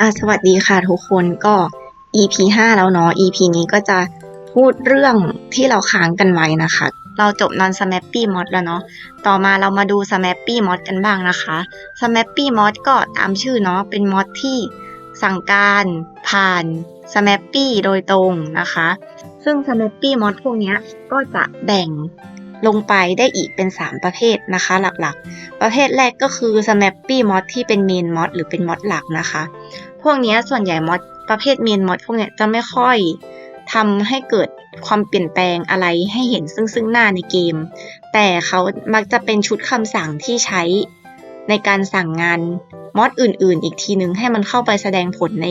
ค่ะสวัสดีค่ะทุกคนก็ EP 5 แล้วเนาะ EP นี้ก็จะพูดเรื่องที่เราค้างกันไว้นะคะ เราจบ non snappy mod แล้วเนาะต่อมาเรามาดู snappy mod กันบ้างนะคะ snappy mod ก็ตามชื่อเนาะเป็น mod ที่สั่งการผ่าน snappy โดยตรงนะคะ ซึ่ง snappy mod พวกนี้ก็จะแบ่งลงไปได้อีกเป็น 3 ประเภทนะคะหลักๆ ประเภทแรกก็คือ snappy mod ที่เป็น main mod หรือเป็น mod หลักนะคะ พวกนี้ส่วนใหญ่มอดประเภทเมนมอดพวกนี้จะไม่ค่อยทำให้เกิดความเปลี่ยนแปลงอะไรให้เห็นซึ่งซึ่งหน้าในเกม แต่เขามักจะเป็นชุดคำสั่งที่ใช้ในการสั่งงานมอดอื่นๆ อีกทีนึงให้มันเข้าไปแสดงผลใน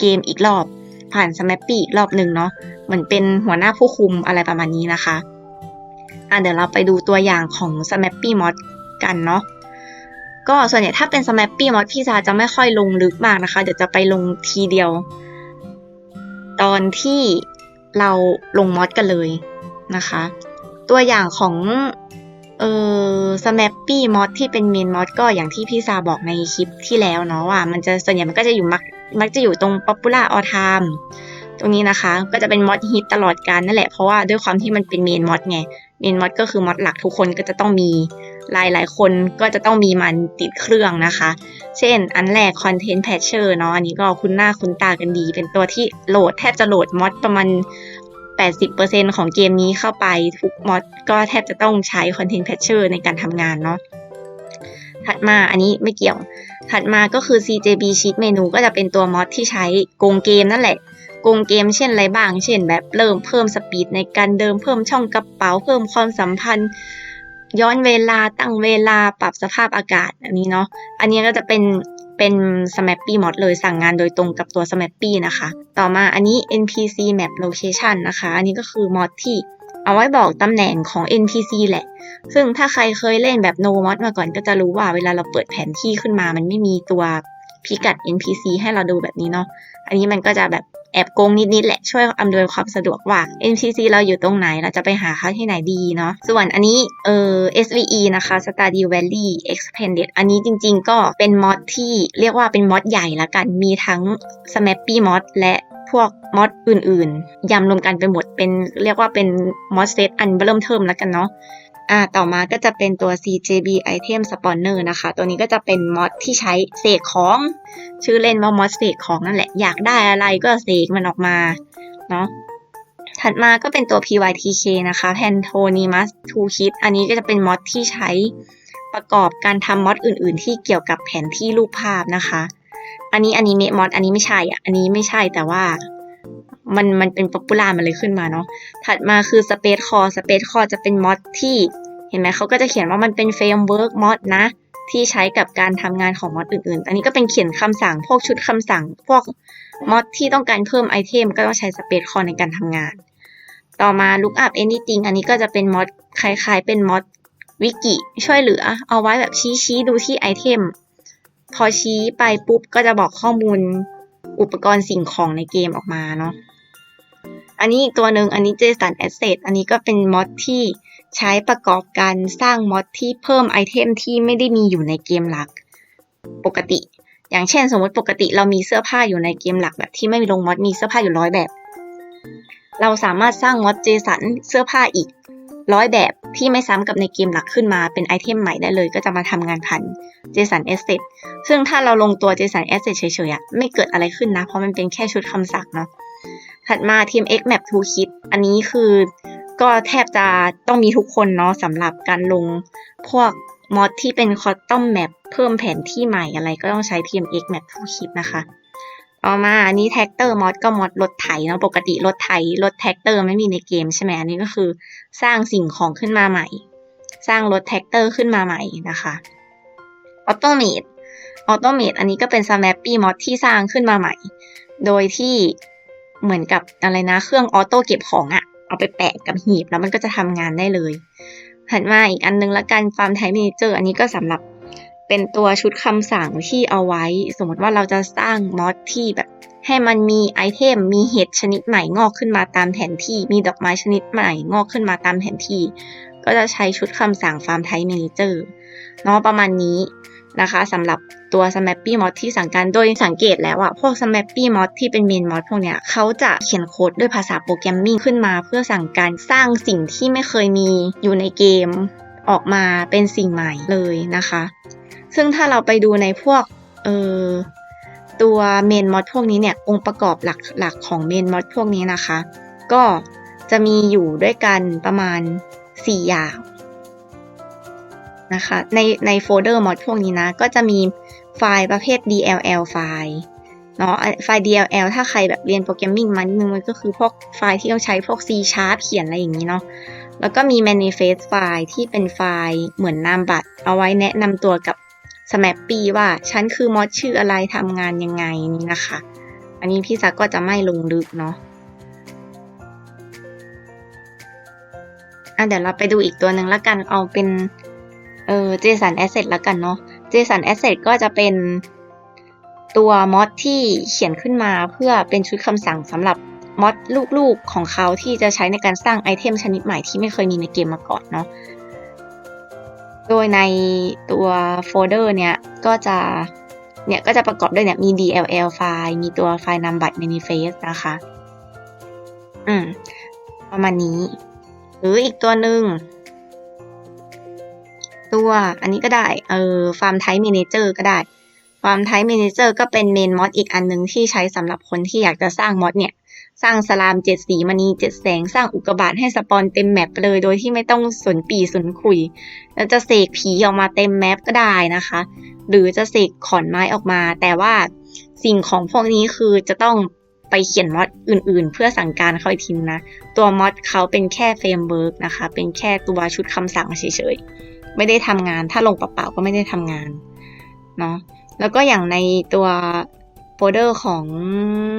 เกมอีกรอบ ผ่านสแมปปี้อีกรอบหนึ่งเนาะเหมือนเป็นหัวหน้าผู้คุมอะไรประมาณนี้นะคะ อะเดี๋ยวเราไปดูตัวอย่างของ s m a p p y Mod กันเนาะ ก็ส่วนใหญ่ถ้าเป็น Snappy Mod พี่ซาจะไม่ค่อยลงลึกมากนะคะ เดี๋ยวจะไปลงทีเดียว ตอนที่เราลงมอดกันเลยนะคะ ตัวอย่างของเอ่อ Snappy Mod ที่เป็น Main Mod ก็อย่างที่พี่ซาบอกในคลิปที่แล้วเนาะว่า มันจะส่วนใหญ่มันก็จะอยู่มักมักจะอยู่ตรง Popular All Time ตรงนี้นะคะก็จะเป็นมอดฮิตตลอดการนั่นแหละเพราะว่าด้วยความที่มันเป็นเมนมอดไงเมนมอดก็คือมอดหลักทุกคนก็จะต้องมีหลายหลายคนก็จะต้องมีมันติดเครื่องนะคะ เช่น อันแรก Content Patcher เนาะอันนี้ก็คุ้นหน้าคุ้นตากันดี เป็นตัวที่โหลดแทบจะโหลดมอดประมาณ 80%ของเกมนี้เข้าไปทุกมอดก็แทบจะต้องใช้ Content Patcher ในการทำงานเนาะถัดมาอันนี้ไม่เกี่ยว ถัดมาก็คือ CJB Cheat Menu ก็จะเป็นตัวมอดที่ใช้โกงเกมนั่นแหละ กงเกมเช่นอะไรบ้าง เช่น แบบเริ่มเพิ่มสปีดในการเดิมเพิ่มช่องกระเป๋า เพิ่มความสัมพันธ์ ย้อนเวลาตั้งเวลาปรับสภาพอากาศอันนี้เนาะอันนี้ก็จะเป็นเป็น Snappy Mod เลยสั่งงานโดยตรงกับตัว Snappy นะคะ ต่อมาอันนี้ NPC Map Location นะคะ อันนี้ก็คือ mod ที่เอาไว้บอกตำแหน่งของ NPC แหละ ซึ่งถ้าใครเคยเล่นแบบ No Mod มาก่อนก็จะรู้ว่าเวลาเราเปิดแผนที่ขึ้นมา มันไม่มีตัวพิกัด NPC ให้เราดูแบบนี้เนาะ อันนี้มันก็จะแบบ แอบโกงนิดๆแหละช่วยอำนวยความสะดวกว่า NPC เราอยู่ตรงไหนเราจะไปหาเขาที่ไหนดีเนาะส่วนอันนี้เอ่อ SVE นะคะ Stardew Valley Expanded อันนี้จริงๆ ก็เป็นมอดที่เรียกว่าเป็นมอดใหญ่ละกันมีทั้ง Snappy Mod และพวกมอดอื่นๆยำรวมกันไปหมดเป็นเรียกว่าเป็นมอดเซตอันเริ่มเทิมแล้วกันเนาะ อ่าต่อมาก็จะเป็นตัว CJB Item Spawner นะคะ ตัวนี้ก็จะเป็นมอดที่ใช้เสกของ ชื่อเล่นว่ามอดเสกของนั่นแหละ อยากได้อะไรก็เสกมันออกมาเนาะถัดมาก็เป็นตัว PYTK นะคะ Pantonimus Toolkit อันนี้ก็จะเป็นมอดที่ใช้ประกอบการทำมอดอื่น ๆ ที่เกี่ยวกับแผนที่รูปภาพนะคะ อันนี้อันนี้เมมอดอันนี้ไม่ใช่อะอันนี้ไม่ใช่แต่ว่า มันมันเป็นป๊อปปูล่ามันเลยขึ้นมาเนาะถัดมาคือ Space Core Space Core จะเป็นมอดที่เห็นไหมเขาก็จะเขียนว่ามันเป็นเฟรมเวิร์กมอดนะ ที่ใช้กับการทำงานของมอดอื่นๆ อันนี้ก็เป็นเขียนคำสั่งพวกชุดคำสั่ง พวกมอดที่ต้องการเพิ่มไอเทมก็ต้องใช้ Space Core ในการทำงาน ต่อมา Lookup Anything อันนี้ก็จะเป็นมอดคล้ายๆ เป็นมอดวิกิช่วยเหลือ เอาไว้แบบชี้ชี้ๆดูที่ไอเทมพอชี้ไปปุ๊บก็จะบอกข้อมูลอุปกรณ์สิ่งของในเกมออกมาเนาะ อันนี้อีกตัวหนึ่งอันนี้ JSON Asset อันนี้ก็เป็นมอดที่ใช้ประกอบการสร้างมอดที่เพิ่มไอเทมที่ไม่ได้มีอยู่ในเกมหลักปกติ อย่างเช่น สมมติปกติเรามีเสื้อผ้าอยู่ในเกมหลักแบบที่ไม่มีลงมอดมีเสื้อผ้าอยู่ร้อยแบบ เราสามารถสร้างมอด JSON เสื้อผ้าอีกร้อยแบบที่ไม่ซ้ำกับในเกมหลักขึ้นมาเป็นไอเทมใหม่ได้เลย ก็จะมาทำงานผ่าน JSON Asset ซึ่งถ้าเราลงตัว JSON Asset เฉยๆไม่เกิดอะไรขึ้นนะ เพราะมันเป็นแค่ชุดคำสั่งเนาะ ถัดมา Team X Map Toolkit อันนี้คือก็แทบจะต้องมีทุกคนเนาะสำหรับการลงพวกมอดที่เป็น Custom Map เพิ่มแผนที่ใหม่อะไรก็ต้องใช้ Team X Map Toolkit นะคะต่อมาอันนี้ Tractor Mod ก็มอดรถไถเนาะปกติรถไถรถแท็กเตอร์ไม่มีในเกมใช่ไหมอันนี้ก็คือสร้างสิ่งของขึ้นมาใหม่ สร้างรถแท็กเตอร์ขึ้นมาใหม่นะคะ Automate Automate อันนี้ก็เป็น Snappy Mod ที่สร้างขึ้นมาใหม่ โดยที่ เหมือนกับอะไรนะ เครื่องออโต้เก็บของอะเอาไปแปะกับหีบแล้วมันก็จะทำงานได้เลยถัดมาอีกอันนึงละกัน Farm Type Manager อันนี้ก็สำหรับเป็นตัวชุดคำสั่งที่เอาไว้ สมมติว่าเราจะสร้างมอดที่แบบ ให้มันมีไอเทมมีเห็ดชนิดใหม่งอกขึ้นมาตามแผนที่ มีดอกไม้ชนิดใหม่งอกขึ้นมาตามแผนที่ ก็จะใช้ชุดคำสั่ง Farm Type Manager เนาะประมาณนี้ นะคะสำหรับตัว Snappy Mod ที่สั่งการโดยสังเกตแล้วอะพวก Snappy Mod ที่เป็น Main Mod พวกเนี้ยเขาจะเขียนโค้ดด้วยภาษาโปรแกรมมิ่งขึ้นมา เพื่อสั่งการสร้างสิ่งที่ไม่เคยมีอยู่ในเกม ออกมาเป็นสิ่งใหม่เลยนะคะ ซึ่งถ้าเราไปดูในพวกเออตัวเมนมอดพวกนี้เนี่ยองค์ประกอบหลักๆของเมนมอดพวกนี้นะคะ ก็จะมีอยู่ด้วยกันประมาณ 4 อย่าง นะคะ ในในโฟลเดอร์มอดพวกนี้นะ ก็จะมีไฟล์ประเภท DLL ไฟล์เนาะไฟล์ DLL ถ้าใครแบบเรียนโปรแกรมมิ่งมานิดนึงมันก็คือพวกไฟล์ที่ต้องใช้พวก C Sharp เขียนอะไรอย่างนี้เนาะแล้วก็มี manifest ไฟล์ที่เป็นไฟล์เหมือนนามบัตร เอาไว้แนะนำตัวกับ Snappy ว่าฉันคือมอดชื่ออะไรทำงานยังไงนี่นะคะ อันนี้พี่ซักก็จะไม่ลงลึกเนาะอะเดี๋ยวเราไปดูอีกตัวหนึ่งละกันเอาเป็น เออ JSON Asset ละกันเนาะ JSON Asset ก็จะเป็นตัวมอดที่เขียนขึ้นมาเพื่อเป็นชุดคำสั่งสำหรับมอดลูกๆของเขาที่จะใช้ในการสร้างไอเทมชนิดใหม่ที่ไม่เคยมีในเกมมาก่อนเนาะ โดยในตัวโฟลเดอร์เนี่ยก็จะเนี่ยก็จะประกอบด้วยเนี่ยมี DLL ไฟล์ มีตัวไฟล์นามบัตร manifest นะคะ อืม ประมาณนี้ หรืออีกตัวหนึ่ง ตัว อันนี้ก็ได้ เออ Farm Type Manager ก็ได้ Farm Type Manager ก็เป็นเมนมอดอีกอันหนึ่งที่ใช้สำหรับคนที่อยากจะสร้างมอดเนี่ย สร้างสลามเจ็ดสีมณีเจ็ดแสง สร้างอุกกาบาตให้สปอนเต็มแมปเลย โดยที่ไม่ต้องสนปีสนขุย แล้วจะเสกผีออกมาเต็มแมปก็ได้นะคะ หรือจะเสกขอนไม้ออกมา แต่ว่าสิ่งของพวกนี้คือจะต้องไปเขียนมอดอื่นๆ เพื่อสั่งการเขาอีกทีนะ ตัวมอดเขาเป็นแค่เฟรมเวิร์กนะคะ เป็นแค่ตัวชุดคำสั่งเฉยๆ ไม่ได้ทำงาน ถ้าลงเปล่าๆก็ไม่ได้ทำงานเนาะแล้วก็อย่างในตัวโฟลเดอร์ของ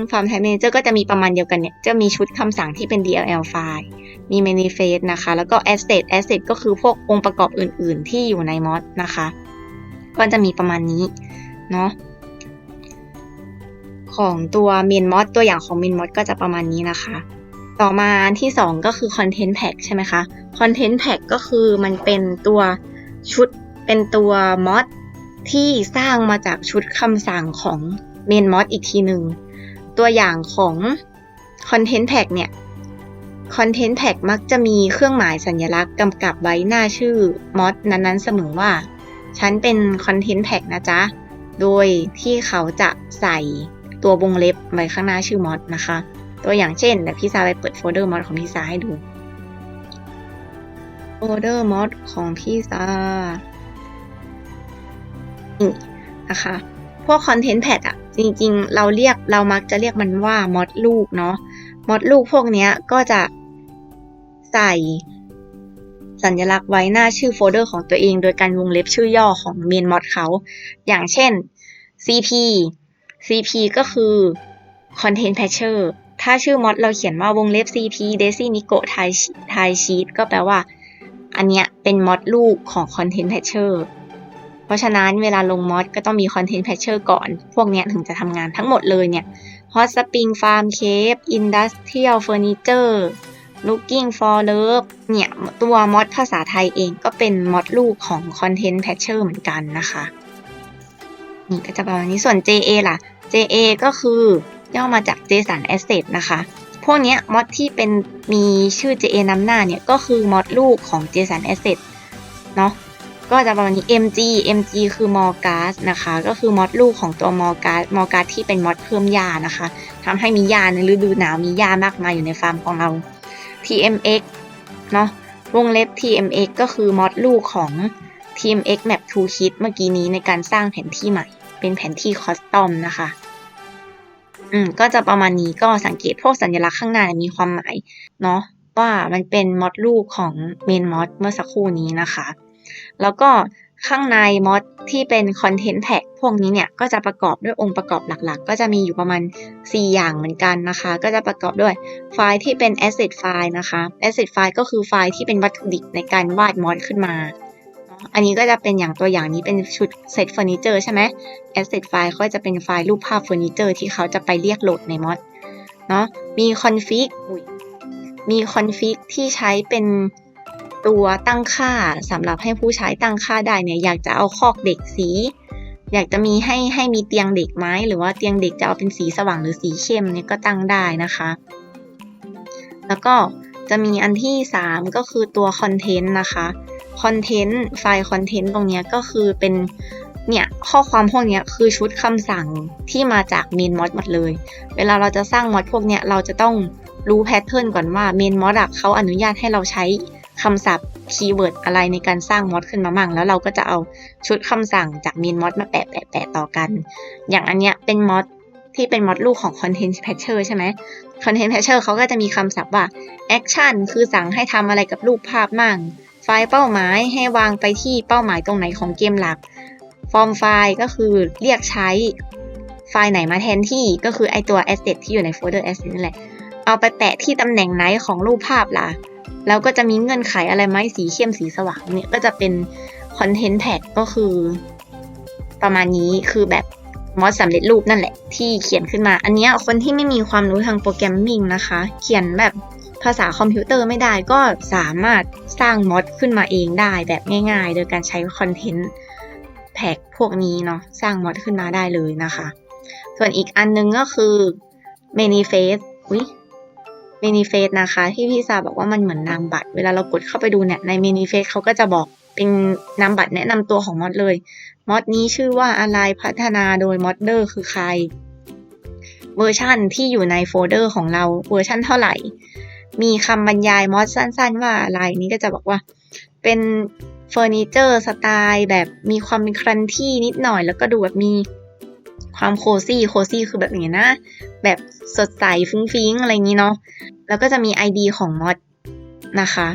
Farm Type Manager ก็จะมีประมาณเดียวกันเนี่ย จะมีชุดคำสั่งที่เป็น DLL ไฟล์ มี manifest นะคะ แล้วก็ asset asset ก็คือพวกองค์ประกอบอื่น ๆ ที่อยู่ในมอดนะคะ ก็จะมีประมาณนี้ เนาะ ของตัว main mod ตัวอย่างของ main mod ก็จะประมาณนี้นะคะ ต่อมาที่ 2 ก็คือ content pack ใช่ไหมคะ content pack ก็คือมันเป็นตัวชุดเป็นตัวมอดที่สร้างมาจากชุดคำสั่งของ main mod อีกทีหนึ่งตัวอย่างของ content pack เนี่ย content pack มักจะมีเครื่องหมายสัญลักษณ์กำกับไว้หน้าชื่อมอดนั้นๆ เสมอว่า ฉันเป็น content pack นะจ๊ะ โดยที่เขาจะใส่ตัววงเล็บไว้ข้างหน้าชื่อมอดนะคะ ตัวอย่างเช่นเดี๋ยวพี่ซาไปเปิดโฟลเดอร์มอดของพี่ซาให้ดู โฟลเดอร์มอดของพี่ซานี่นะคะ พวก Content Pad อะจริงๆ เราเรียกเรามักจะเรียกมันว่ามอดลูกเนาะมอดลูกพวกเนี้ยก็จะใส่สัญลักษณ์ไว้หน้าชื่อโฟลเดอร์ของตัวเอง โดยการวงเล็บชื่อย่อของเมนมอดเขา อย่างเช่น CP CP ก็คือ Content Patcher ถ้าชื่อมอดเราเขียนว่าวงเล็บ CP Daisy Miko Thai Thai Sheet ก็แปลว่า อันเนี้ยเป็นมอดลูกของ Content Patcher เพราะฉะนั้นเวลาลงมอดก็ต้องมี Content Patcher ก่อน พวกเนี้ยถึงจะทำงานทั้งหมดเลยเนี่ย Hot Spring Farm Cave Industrial Furniture Looking for Love เนี่ยตัวมอดภาษาไทยเองก็เป็นมอดลูกของ Content Patcher เหมือนกันนะคะ นี่ก็จะประมาณนี้ส่วน JA ล่ะ JA ก็คือ ย่อมาจาก JSON Asset นะคะ พวกนี้มอดที่เป็นมีชื่อ JA นำหน้าเนี่ย ก็คือมอดลูกของ JSON Asset เนาะก็จะประมาณนี้ MG MG คือ Morgas นะคะ ก็คือมอดลูกของตัว Morgas Morgas ที่เป็นมอดเพิ่มหญ้านะคะ ทำให้มีหญ้าในฤดูหนาว มีหญ้ามากมายอยู่ในฟาร์มของเรา TMX เนาะ วงเล็บ TMX ก็คือมอดลูกของ TMX Map Toolkit เมื่อกี้นี้ในการสร้างแผนที่ใหม่ เป็นแผนที่คอสตอมนะคะ อืมก็จะประมาณนี้ก็สังเกตพวกสัญลักษณ์ข้างหน้ามีความหมายเนาะว่ามันเป็นมอดลูกของเมนมอดเมื่อสักครู่นี้นะคะ แล้วก็ข้างในมอดที่เป็นคอนเทนต์แท็กพวกนี้เนี่ยก็จะประกอบด้วยองค์ประกอบหลักๆ ก็จะมีอยู่ประมาณ 4 อย่างเหมือนกันนะคะ ก็จะประกอบด้วยไฟล์ที่เป็น asset file นะคะ asset file ก็คือไฟล์ที่เป็นวัตถุดิบในการวาดมอดขึ้นมา อันนี้ก็จะเป็นอย่างตัวอย่างนี้เป็นชุดเซตเฟอร์นิเจอร์ใช่ไหม asset file ก็จะเป็นไฟล์รูปภาพเฟอร์นิเจอร์ที่เขาจะไปเรียกโหลดในมอดเนาะมี config อุ๊ยมี config ที่ใช้เป็นตัวตั้งค่าสำหรับให้ผู้ใช้ตั้งค่าได้เนี่ยอยากจะเอาคอกเด็กสี อยากจะมีให้ให้มีเตียงเด็กไหมหรือว่าเตียงเด็กจะเอาเป็นสีสว่างหรือสีเข้มเนี่ยก็ตั้งได้นะคะ แล้วก็จะมีอันที่ 3 ก็คือตัวคอนเทนต์นะคะ คอนเทนต์ไฟล์คอนเทนต์ตรงนี้ก็คือเป็นเนี่ยข้อความพวกนี้คือชุดคำสั่งที่มาจากเมนมอดหมดเลย เวลาเราจะสร้างมอดพวกเนี้ยเราจะต้องรู้แพทเทิร์นก่อนว่าเมนมอดอะเขาอนุญาตให้เราใช้คำศัพท์คีย์เวิร์ดอะไรในการสร้างมอดขึ้นมามั่งแล้วเราก็จะเอาชุดคำสั่งจากเมนมอดมาแปะแปะแปะต่อกัน อย่างอันเนี้ยเป็นมอดที่เป็นมอดลูกของ Content Patcher ใช่ไหม Content Patcher เขาก็จะมีคำศัพท์ว่า Action คือสั่งให้ทำอะไรกับรูปภาพมั่ง ไฟล์เป้าหมายให้วางไปที่เป้าหมายตรงไหนของเกมหลัก ฟอร์มไฟล์ก็คือเรียกใช้ไฟล์ไหนมาแทนที่ก็คือไอตัว asset ที่อยู่ในโฟลเดอร์ asset นั่นแหละ เอาไปแปะที่ตำแหน่งไหนของรูปภาพล่ะ แล้วก็จะมีเงื่อนไขอะไรไหมสีเข้มสีสว่างเนี่ยก็จะเป็น content tag ก็คือ ประมาณนี้คือแบบมอดสำเร็จรูปนั่นแหละที่เขียนขึ้นมา อันนี้คนที่ไม่มีความรู้ทางโปรแกรมมิ่งนะคะ เขียนแบบ ภาษาคอมพิวเตอร์ไม่ได้ก็สามารถสร้างมอดขึ้นมาเองได้แบบง่ายๆ โดยการใช้คอนเทนต์แพ็กพวกนี้เนาะสร้างมอดขึ้นมาได้เลยนะคะ ส่วนอีกอันนึงก็คือ manifest อุ้ย manifest นะคะ ที่พี่ซาบอกว่ามันเหมือนนามบัตร เวลาเรากดเข้าไปดูเนี่ยใน manifest เขาก็จะบอกเป็นนามบัตรแนะนำตัวของมอดเลยมอดนี้ชื่อว่าอะไรพัฒนาโดยมอดเดอร์คือใครเวอร์ชันที่อยู่ในโฟลเดอร์ของเราเวอร์ชันเท่าไหร่ มีคำบรรยายมอดสั้น ๆ ว่าอะไรนี่ก็จะบอกว่า เป็นเฟอร์นิเจอร์สไตล์แบบมีความเป็นครันที่นิดหน่อย แล้วก็ดูแบบมีความโคซี่โคซี่คือแบบอย่างนี้นะ แบบสดใสฟุ้งฟิ้งอะไรอย่างนี้เนาะแล้วก็จะมี ID ของมอดนะคะ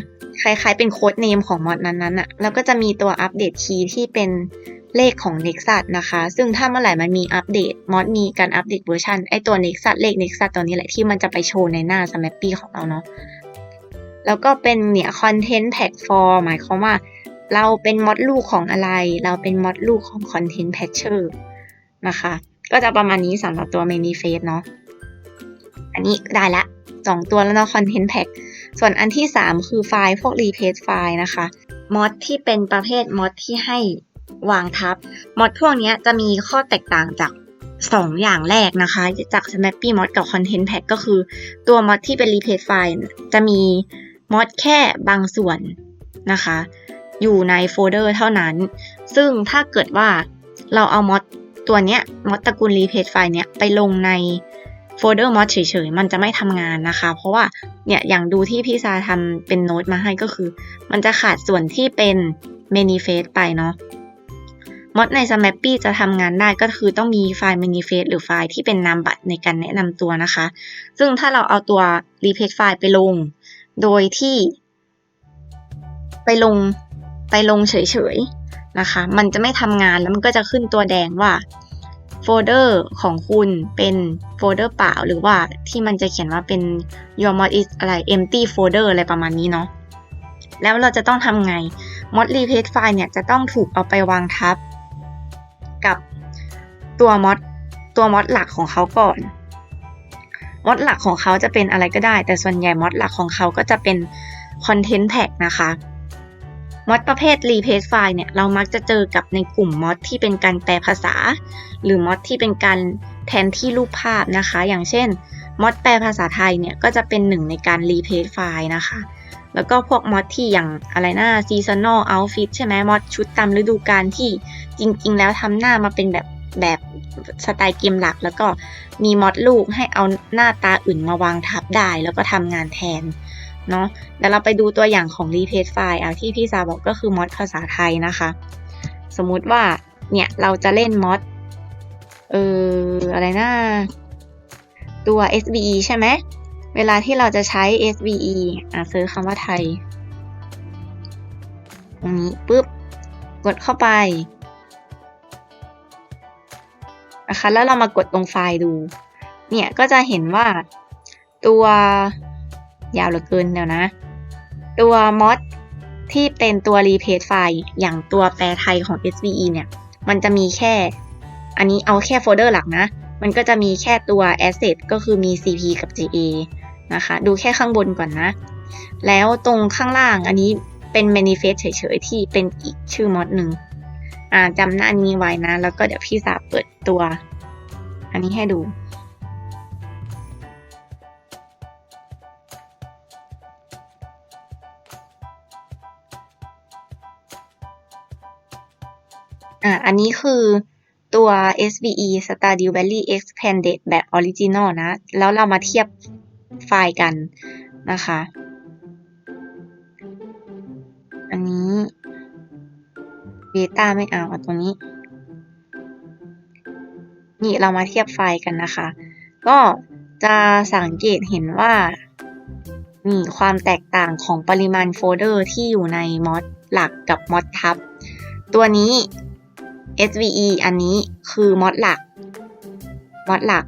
คล้ายๆเป็นโค้ดเนมของมอดนั้นๆอะแล้วก็จะมีตัวอัปเดตคีย์ที่เป็น เลขของ Nexus นะคะ ซึ่งถ้าเมื่อไหร่มันมีอัปเดตมอดมีการอัปเดตเวอร์ชันไอตัว Nexus เลข Nexus ตัวนี้แหละที่มันจะไปโชว์ในหน้า Snappy ของเราเนาะแล้วก็เป็นเนี่ย Content Platform หมายความว่า เราเป็นมอดลูกของอะไร เราเป็นมอดลูกของ Content Patcher นะคะ ก็จะประมาณนี้สำหรับตัว Manifest เนาะอันนี้ได้ละสองตัวแล้วเนาะ Content Pack ส่วนอันที่ 3 คือไฟล์พวก replace ไฟล์นะคะมอดที่เป็นประเภทมอดที่ให้ วางทับมอดพวกนี้จะมีข้อแตกต่างจาก 2 อย่างแรกนะคะ จาก Snappy Mod กับ Content Pack ก็คือตัวมอดที่เป็น replace ไฟล์จะมีมอดแค่บางส่วนนะคะ อยู่ในโฟลเดอร์เท่านั้น ซึ่งถ้าเกิดว่าเราเอามอดตัวเนี้ยมอดตระกูล replace ไฟล์เนี้ยไปลงในโฟลเดอร์มอดเฉยๆ มันจะไม่ทำงานนะคะ เพราะว่าเนี่ยอย่างดูที่พี่ซาทำเป็นโน้ตมาให้ก็คือ มันจะขาดส่วนที่เป็น manifest ไปเนาะ มอดใน Snappy จะทำงานได้ก็คือต้องมีไฟล์ manifest หรือไฟล์ที่เป็นนามบัตรในการแนะนำตัวนะคะ ซึ่งถ้าเราเอาตัว replace ไฟล์ไปลง โดยที่ ไปลงไปลงเฉยๆนะคะ มันจะไม่ทำงานแล้วมันก็จะขึ้นตัวแดงว่าโฟลเดอร์ของคุณเป็นโฟลเดอร์เปล่าหรือว่าที่มันจะเขียนว่าเป็น your mod is อะไร empty folder อะไรประมาณนี้เนาะแล้วเราจะต้องทำไง mod replace file เนี่ยจะต้องถูกเอาไปวางทับ กับตัว mod ตัว mod หลักของเขาก่อน mod หลักของเขาจะเป็นอะไรก็ได้ แต่ส่วนใหญ่ mod หลักของเขาก็จะเป็น content tag นะคะมอดประเภท replace file เนี่ยเรามักจะเจอกับในกลุ่มมอดที่เป็นการแปลภาษา หรือมอดที่เป็นการแทนที่รูปภาพนะคะ อย่างเช่นมอดแปลภาษาไทยเนี่ยก็จะเป็นหนึ่งในการ replace file นะคะ แล้วก็พวกมอดที่อย่างอะไรนะ seasonal outfit ใช่ไหมมอดชุดตามฤดูกาลที่จริง ๆ แล้วทำหน้ามาเป็นแบบแบบสไตล์เกมหลัก แล้วก็มีมอดลูกให้เอาหน้าตาอื่นมาวางทับได้ แล้วก็ทำงานแทนเนาะเดี๋ยวเราไปดูตัวอย่างของ replace file อะที่พี่ซาบอกก็คือมอดภาษาไทยนะคะ สมมุติว่าเนี่ยเราจะเล่นมอดเอออะไรนะตัว SVE ใช่ไหม เวลาที่เราจะใช้ SVE อะเซิร์ชคำว่าไทย ตรงนี้ปุ๊บ กดเข้าไปนะคะแล้วเรามากดตรงไฟล์ดู เนี่ยก็จะเห็นว่าตัวยาวเหลือเกินเดี๋ยวนะ ตัวมอดที่เป็นตัว replace ไฟล์อย่างตัวแปลไทยของ SVE เนี่ย มันจะมีแค่ อันนี้เอาแค่โฟลเดอร์หลักนะ มันก็จะมีแค่ตัว asset ก็คือมี cp กับ ga นะคะ ดูแค่ข้างบนก่อนนะ แล้วตรงข้างล่างอันนี้เป็น manifest เฉยๆ ที่เป็นอีกชื่อมอดหนึ่งอ่าจำหน้านี้ไว้นะ แล้วก็เดี๋ยวพี่สาเปิดตัว อันนี้ให้ดู อ่าอันนี้คือตัว SVE Stardew Valley Expanded แบบ Original นะ แล้วเรามาเทียบ ไฟล์กันนะคะ อันนี้ Beta ไม่เอาเอาตัวนี้ นี่เรามาเทียบไฟล์กันนะคะ ก็จะสังเกตเห็นว่ามีความแตกต่างของปริมาณโฟลเดอร์ที่อยู่ในมอดหลักกับมอดทับ ตัวนี้ SVE อันนี้คือมอดหลักมอดหลัก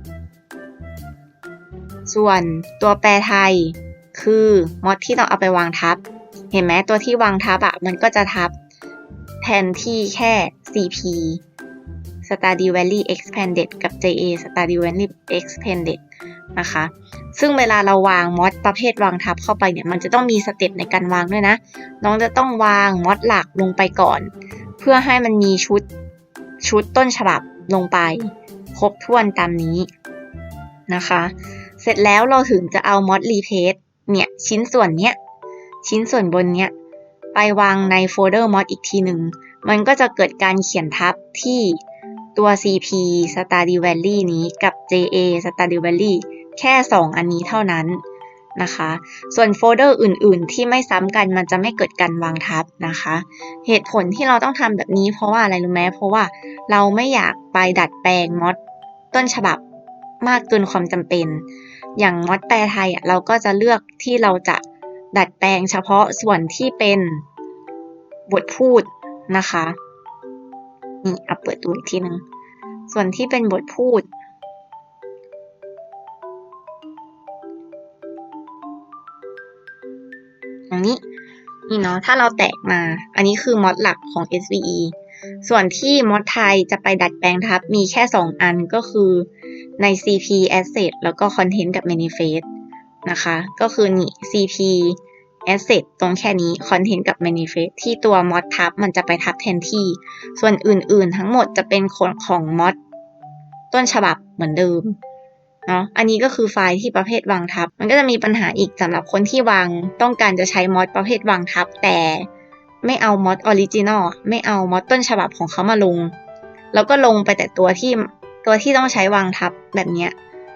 ส่วนตัวแปรไทย คือมอดที่เราเอาไปวางทับ เห็นไหมตัวที่วางทับอะมันก็จะทับแทนที่แค่ CP Stardew Valley Expanded กับ JA Stardew Valley Expanded นะคะ ซึ่งเวลาเราวางมอดประเภทวางทับเข้าไปเนี่ย มันจะต้องมีสเต็ปในการวางด้วยนะ น้องจะต้องวางมอดหลักลงไปก่อน เพื่อให้มันมีชุดชุดต้นฉบับลงไป ครบถ้วนตามนี้นะคะ เสร็จแล้วเราถึงจะเอามอดรีเพสเนี่ยชิ้นส่วนเนี้ยชิ้นส่วนบนเนี้ยไปวางในโฟลเดอร์มอดอีกทีหนึ่ง มันก็จะเกิดการเขียนทับที่ตัว CP Stardew Valley นี้กับ JA Stardew Valley แค่ 2 อันนี้เท่านั้นนะคะ ส่วนโฟลเดอร์อื่น ๆ ที่ไม่ซ้ำกันมันจะไม่เกิดการวางทับนะคะ เหตุผลที่เราต้องทำแบบนี้เพราะว่าอะไรรู้ไหมเพราะว่าเราไม่อยากไปดัดแปลงมอดต้นฉบับมากเกินความจำเป็น อย่างมอดแปลไทยอะเราก็จะเลือกที่เราจะดัดแปลงเฉพาะส่วนที่เป็นบทพูดนะคะนี่เอาเปิดดูอีกทีหนึ่งส่วนที่เป็นบทพูด อย่างนี้นี่เนาะถ้าเราแตกมา อันนี้คือมอดหลักของ SVE ส่วนที่มอดไทยจะไปดัดแปลงทับมีแค่ 2 อันก็คือ ใน CP Asset แล้วก็ Content กับ Manifest นะคะ ก็คือนี่ CP Asset ตรงแค่นี้ Content กับ Manifest ที่ตัวมอดทับมันจะไปทับแทนที่ ส่วนอื่นๆ ทั้งหมดจะเป็นของของมอดต้นฉบับเหมือนเดิมเนาะ อันนี้ก็คือไฟล์ที่ประเภทวางทับ มันก็จะมีปัญหาอีกสำหรับคนที่วางต้องการจะใช้มอดประเภทวางทับ แต่ไม่เอามอดออริจินอลไม่เอามอดต้นฉบับของเขามาลง แล้วก็ลงไปแต่ตัวที่ ตัวที่ต้องใช้วางทับแบบเนี้ย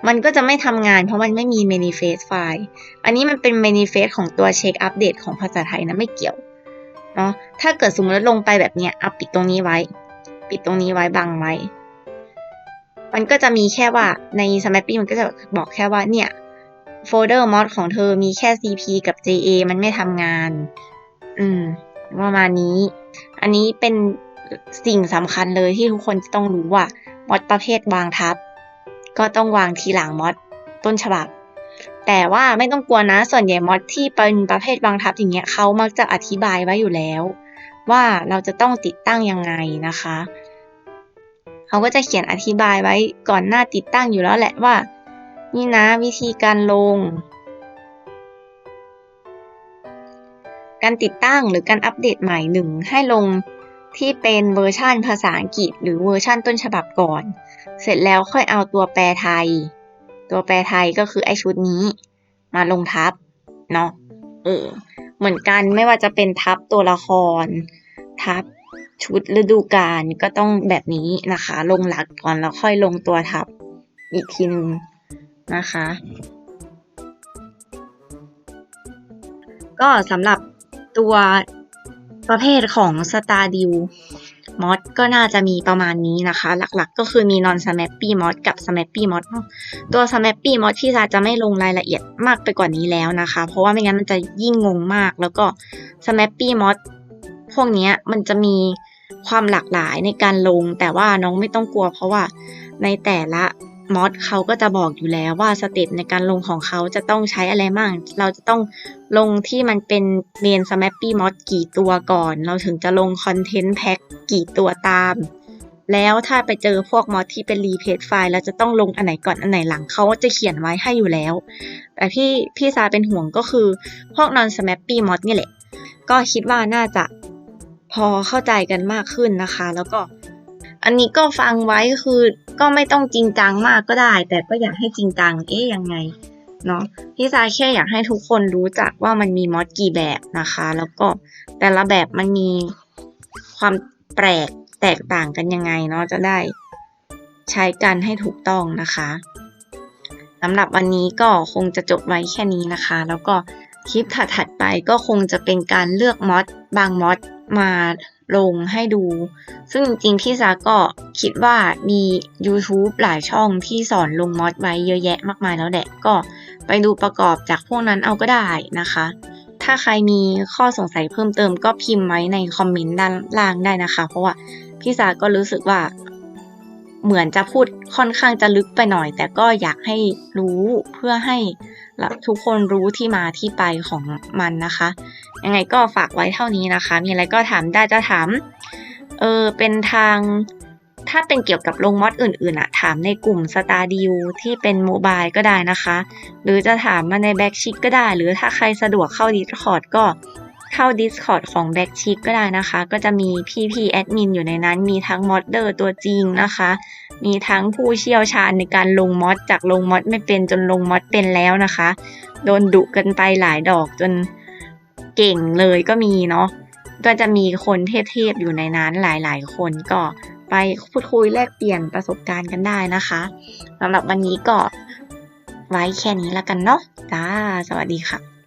มันก็จะไม่ทำงานเพราะมันไม่มี manifest ไฟล์อันนี้มันเป็น manifest ของตัวเช็คอัปเดตของภาษาไทยนะไม่เกี่ยวเนาะถ้าเกิดสมมติลงไปแบบเนี้ยเอาปิดตรงนี้ไว้ ปิดตรงนี้ไว้บังไว้ มันก็จะมีแค่ว่าใน Snappy มันก็จะบอกแค่ว่าเนี่ยโฟลเดอร์มอดของเธอมีแค่ CP กับ JA มันไม่ทำงาน อืมประมาณนี้ อันนี้เป็นสิ่งสำคัญเลยที่ทุกคนจะต้องรู้ว่า มอดประเภทวางทับ ก็ต้องวางทีหลังมอดต้นฉบับ แต่ว่าไม่ต้องกลัวนะ ส่วนใหญ่มอดที่เป็นประเภทวางทับอย่างเงี้ยเขามักจะอธิบายไว้อยู่แล้ว ว่าเราจะต้องติดตั้งยังไงนะคะเขาก็จะเขียนอธิบายไว้ก่อนหน้าติดตั้งอยู่แล้วแหละว่า นี่นะวิธีการลง การติดตั้งหรือการอัปเดตใหม่หนึ่งให้ลง ที่เป็นเวอร์ชันภาษาอังกฤษ หรือเวอร์ชันต้นฉบับก่อน เสร็จแล้วค่อยเอาตัวแปลไทย ตัวแปลไทยก็คือไอชุดนี้ มาลงทับเนาะเออเหมือนกันไม่ว่าจะเป็นทับตัวละคร ทับชุดฤดูกาลก็ต้องแบบนี้นะคะ ลงหลักก่อนแล้วค่อยลงตัวทับอีกทีนึงนะคะ ก็สำหรับตัว ประเภทของ Stardew Mod ก็น่าจะมีประมาณนี้นะคะ หลักๆ ก็คือมี Non Snappy Mod กับ Snappy Mod เนาะตัว Snappy Mod พี่ซาจะไม่ลงรายละเอียดมากไปกว่านี้แล้วนะคะ เพราะว่าไม่งั้นมันจะยิ่งงงมาก แล้วก็ Snappy Mod พวกนี้มันจะมีความหลากหลายในการลง แต่ว่าน้องไม่ต้องกลัว เพราะว่าในแต่ละ มอดเขาก็จะบอกอยู่แล้วว่าสเต็ปในการลงของเขาจะต้องใช้อะไรบ้าง เราจะต้องลงที่มันเป็นเมน Snappy Mod กี่ตัวก่อน เราถึงจะลงคอนเทนต์แพ็กกี่ตัวตาม แล้วถ้าไปเจอพวกมอดที่เป็นรีเพจไฟล์เราจะต้องลงอันไหนก่อนอันไหนหลังเขาจะเขียนไว้ให้อยู่แล้ว แต่พี่พี่ซาเป็นห่วงก็คือพวก non snappy mod นี่แหละ ก็คิดว่าน่าจะพอเข้าใจกันมากขึ้นนะคะ แล้วก็ อันนี้ก็ฟังไว้คือก็ไม่ต้องจริงจังมากก็ได้ แต่ก็อยากให้จริงจัง เอ๊ยยังไงเนาะพี่ซายแค่อยากให้ทุกคนรู้จักว่ามันมีมอดกี่แบบนะคะ แล้วก็แต่ละแบบมันมีความแปลกแตกต่างกันยังไงเนาะจะได้ใช้กันให้ถูกต้องนะคะสำหรับวันนี้ก็คงจะจบไว้แค่นี้นะคะ แล้วก็คลิปถัดๆไปก็คงจะเป็นการเลือกมอดบางมอดมา ลงให้ดู ซึ่งจริงพี่ซาก็คิดว่ามี YouTube หลายช่องที่สอนลงมอดไว้เยอะแยะมากมายแล้วแหละ ก็ไปดูประกอบจากพวกนั้นเอาก็ได้นะคะ ถ้าใครมีข้อสงสัยเพิ่มเติมก็พิมพ์ไว้ในคอมเมนต์ด้านล่างได้นะคะ เพราะว่าพี่ซาก็รู้สึกว่าเหมือนจะพูดค่อนข้างจะลึกไปหน่อย แต่ก็อยากให้รู้เพื่อให้ ทุกคนรู้ที่มาที่ไปของมันนะคะ ยังไงก็ฝากไว้เท่านี้นะคะ มีอะไรก็ถามได้จะถาม เออเป็นทาง ถ้าเป็นเกี่ยวกับลงมอดอื่นๆอะถามในกลุ่ม s t a r d i u ที่เป็นโมบายก็ได้นะคะ หรือจะถามมาในแบ็กชิกก็ได้ หรือถ้าใครสะดวกเข้า Discord ก็เข้า Discord ของ b a c k c h i c ก็ได้นะคะ ก็จะมีพี่ๆแอดมินอยู่ในนั้น มีทั้งมอดเดอร์ตัวจริงนะคะ มีทั้งผู้เชี่ยวชาญในการลงมอดจากลงมอดไม่เป็นจนลงมอดเป็นแล้วนะคะ โดนดุกันไปหลายดอกจนเก่งเลยก็มีเนาะก็จะมีคนเทพๆอยู่ในนั้นหลายๆ คนก็ไปพูดคุยแลกเปลี่ยนประสบการณ์กันได้นะคะสำหรับวันนี้ก็ไว้แค่นี้แล้วกันเนาะจ้า สวัสดีค่ะ